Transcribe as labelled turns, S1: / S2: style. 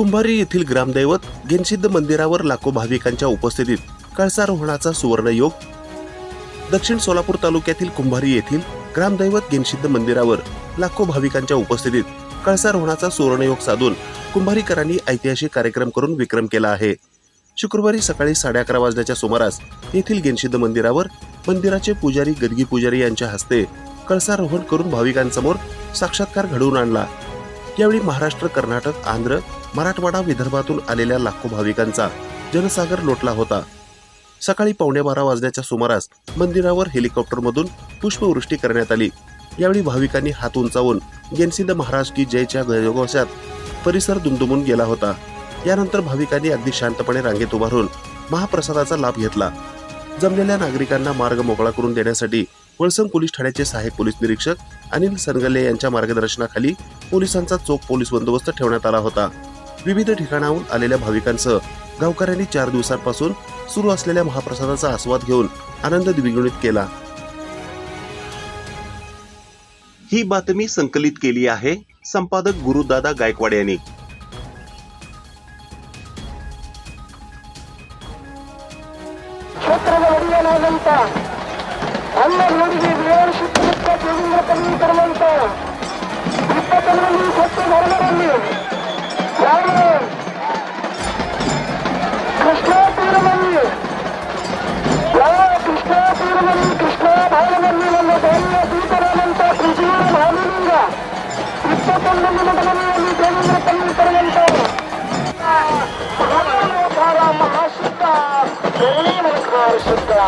S1: कुंभारी येथील ग्रामदैवत गेनसिद्ध मंदिरावर लाखो भाविकांच्या उपस्थितीत कळसारोहणाचा सुवर्णयोग. दक्षिण सोलापूर तालुक्यातील कुंभारी येथील ग्रामदैवत गेनसिद्ध मंदिरावर लाखो भाविकांच्या उपस्थितीत कळसारोहणाचा सुवर्णयोग साधून कुंभारीकरांनी ऐतिहासिक कार्यक्रम करून विक्रम केला आहे. शुक्रवारी सकाळी साडे अकरा वाजण्याच्या सुमारास येथील गेनसिद्ध मंदिरावर मंदिराचे पुजारी गदगी पुजारी यांच्या हस्ते कळसारोहण करून भाविकांसमोर साक्षात्कार घडवून आणला. यावेळी महाराष्ट्र कर्नाटक आंध्र मराठवाडा विदर्भातून आलेल्या लाखो भाविकांचा जनसागर लोटला होता. सकाळी पावणे बारा वाजण्याच्या सुमारास मंदिरावर हेलिकॉप्टरमधून पुष्पवृष्टी करण्यात आली. यावेळी भाविकांनी हात उंचावून गेनसिंद महाराज की जयच्या गजघोषात परिसर दुमदुमून गेला होता. यानंतर भाविकांनी अगदी शांतपणे रांगेत उभारून महाप्रसादाचा लाभ घेतला. जमलेल्या नागरिकांना मार्ग मोकळा करून देण्यासाठी वळसंग पोलीस ठाण्याचे सहाय्यक पोलीस निरीक्षक अनिल सनगले यांच्या मार्गदर्शनाखाली पोलिसांचा चोख पोलीस बंदोबस्त ठेवण्यात आला होता. विविध ठिकाणाहून आलेल्या भाविकांसह गावकऱ्यांनी चार दिवसांपासून सुरू असलेल्या महाप्रसादाचा आस्वाद घेऊन आनंद द्विगुणित केला. ही बातमी संकलित केली आहे संपादक गुरुदादा गायकवाड यांनी.
S2: ಅಲ್ಲ ನೋಡಿದೆ ಏಳು ಸುತ್ತಮುತ್ತ ದೇವೇಂದ್ರ ಕಲ್ವಿ ತರುವಂತ ಇಪ್ಪತ್ತೊಂದು ಮಂದಿ ಕೊಟ್ಟು ಹೊರಗರಲ್ಲಿ ಕೃಷ್ಣ ತೀರದಲ್ಲಿ ಕೃಷ್ಣ ತೀರದಲ್ಲಿ ಕೃಷ್ಣ ಭಾಗದಲ್ಲಿ ನಮ್ಮ ದೇವಿಯ ಬೆಳ್ಳಿ ಮನಸ್ಕಾರ